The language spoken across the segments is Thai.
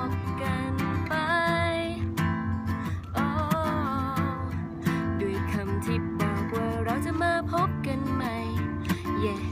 อกกันไปโอ้ด้วยคำที่บอกว่าเราจะมาพบกันใหม่ yeah.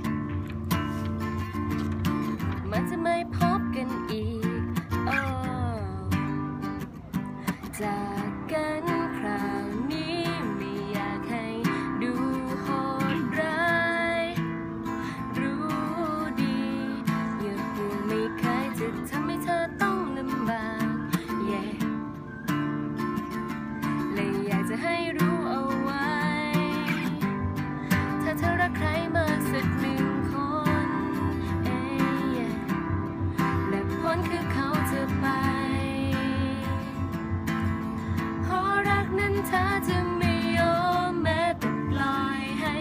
เธอจะไม่ยอมแม้แต่ปล่อยให้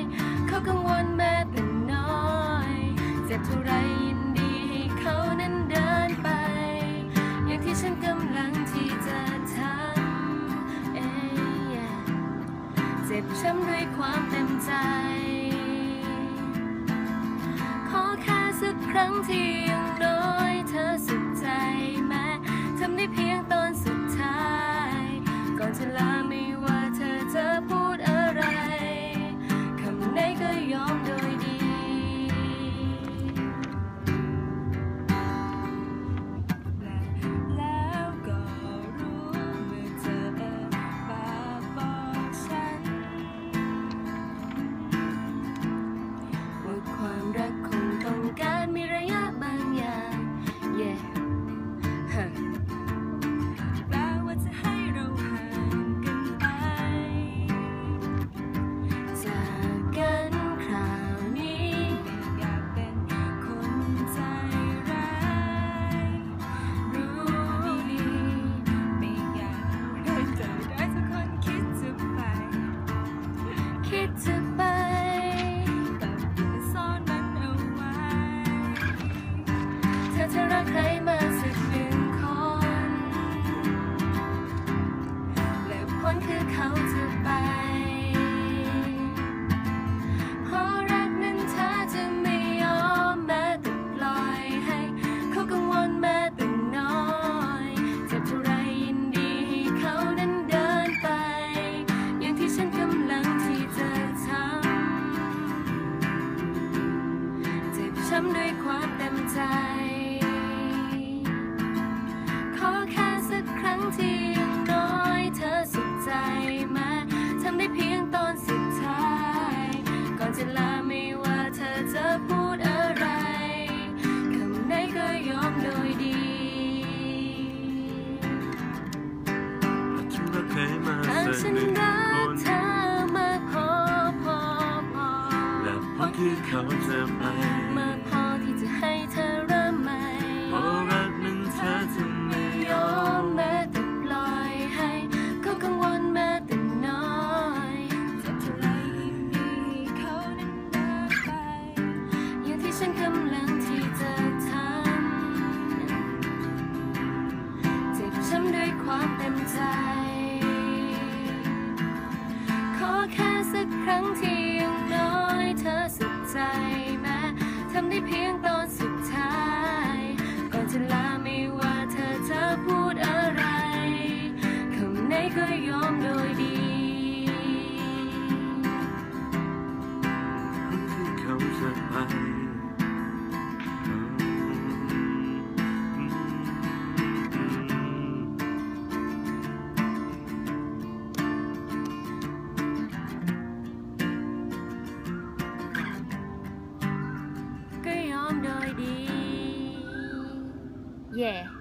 เขากังวลแม้แต่น้อย เจ็บเท่าไรยินดีให้เขานั้นเดินไป อย่างที่ฉันกำลังที่จะทำเอ้ยเจ็บช้ำด้วยความเต็มใจ ขอแค่สักครั้งที่ำด้วยความเต็มใจ ขอแค่สักครั้งที่ย่างน้อยเธอสุขใจม้ทำได้เพียงตอนสุดท้าย ก่อนจะลาไม่ว่าเธอจะพูดอะไรคำไหนก็ยอมโดยดีฉันรักครมาหากสักฉันรักเธอมาพอพอพอและผลคือเขาจะไป จะให้เธอเริ่มใหม่เพราะรักนั้นเธอจะไม่ยอมแม้แต่ปล่อยให้เขากังวลแม้แต่น้อยจะเท่าไรยินดีเขานั้นเดินไปอย่างที่ฉันกำลังที่จะทำเจ็บช้ำด้วยความเต็มใจ ขอแค่สักครั้งที่อย่างน้อยเธอสุขใจแม้ทำได้เพียง ก็